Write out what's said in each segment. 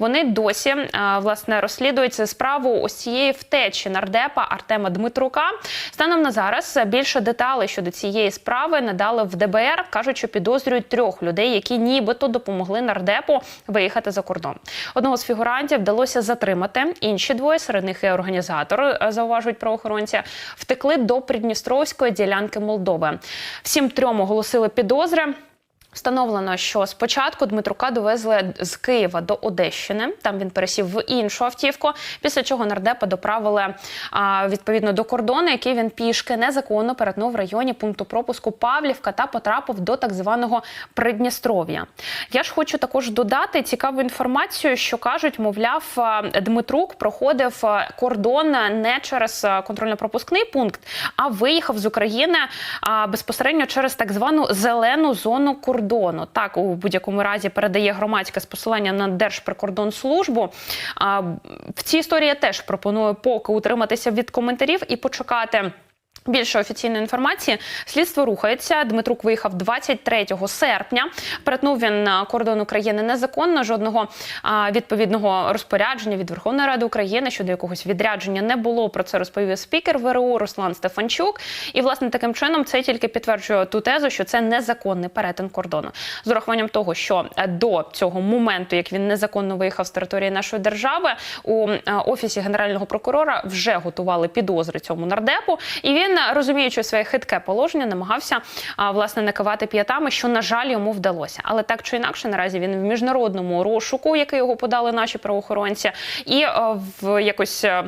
Вони досі е, власне розслідують справу ось цієї втечі нардепа Артема Дмитрука. Станом на зараз більше деталей щодо цієї справи надали в ДБР. кажуть, що підозрюють трьох людей, які нібито допомогли нардепу виїхати за кордон. Одного з фігурантів вдалося затримати. Інші двоє серед них і організатор е, зауважують правоохоронці, втекли до Придністровської ділянки Молдови. Всім трьом оголосили підозри. Встановлено, що спочатку Дмитрука довезли з Києва до Одещини. Там він пересів в іншу автівку. Після чого нардепа доправили а, відповідно до кордону, який він пішки незаконно перетнув в районі пункту пропуску Павлівка та потрапив до так званого Придністров'я. Я ж хочу також додати цікаву інформацію, що кажуть, мовляв, Дмитрук проходив кордон не через контрольно-пропускний пункт, а виїхав з України безпосередньо через так звану зелену зону кордону. Так у будь-якому разі передає громадське посилання на Держприкордонслужбу. А, в цій історії я теж пропоную поки утриматися від коментарів і почекати. Більше офіційної інформації слідство рухається. Дмитрук виїхав 23 серпня. Перетнув він а, кордон України незаконно. Жодного а, відповідного розпорядження від Верховної Ради України щодо якогось відрядження не було. Про це розповів спікер ВРУ Руслан Стефанчук. І власне таким чином це тільки підтверджує ту тезу, що це незаконний перетин кордону. З урахуванням того, що е, до цього моменту, як він незаконно виїхав з території нашої держави, у е, офісі генерального прокурора вже готували підозри цьому нардепу, і він, розуміючи своє хитке положення, намагався а, власне накивати п'ятами, що на жаль йому вдалося. Але так чи інакше, наразі він в міжнародному розшуку, який його подали наші правоохоронці, і в якось. е,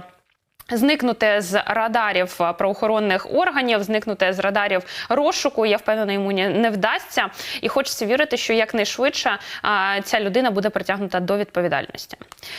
Зникнути з радарів правоохоронних органів, зникнути з радарів розшуку, я впевнена, йому не вдасться. І хочеться вірити, що якнайшвидше ця людина буде притягнута до відповідальності.